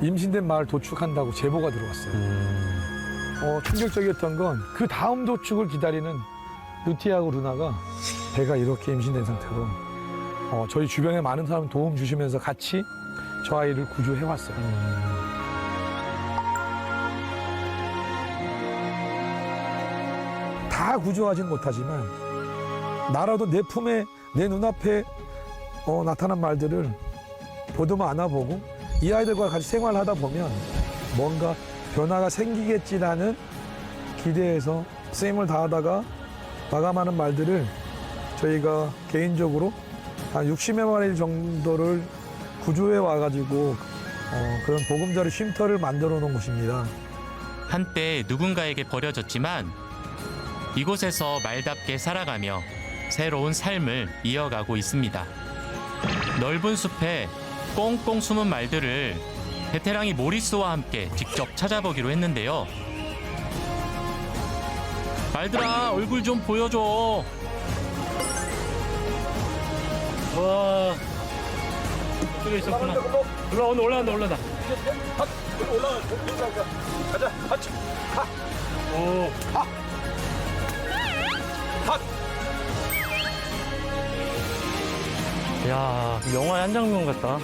임신된 말을 도축한다고 제보가 들어왔어요. 어, 충격적이었던 건 그 다음 도축을 기다리는 루티하고 루나가 배가 이렇게 임신된 상태로 어, 저희 주변에 많은 사람 도움 주시면서 같이 저 아이를 구조해 왔어요. 다 구조하진 못하지만 나라도 내 품에 내 눈앞에 어, 나타난 말들을 보듬어 안아보고 이 아이들과 같이 생활하다 보면 뭔가 변화가 생기겠지라는 기대에서 쓰임을 다하다가 마감하는 말들을 저희가 개인적으로 한 60여 마리 정도를 구조해 와가지고 어, 그런 보금자리 쉼터를 만들어 놓은 곳입니다. 한때 누군가에게 버려졌지만 이곳에서 말답게 살아가며 새로운 삶을 이어가고 있습니다. 넓은 숲에 꽁꽁 숨은 말들을 베테랑이 모리스와 함께 직접 찾아보기로 했는데요. 말들아 얼굴 좀 보여줘. 와 저쪽에 있었구나. 올라온다 올라온다 올라온다. 가자, 같이. 오. 야, 영화의 한 장면 같다.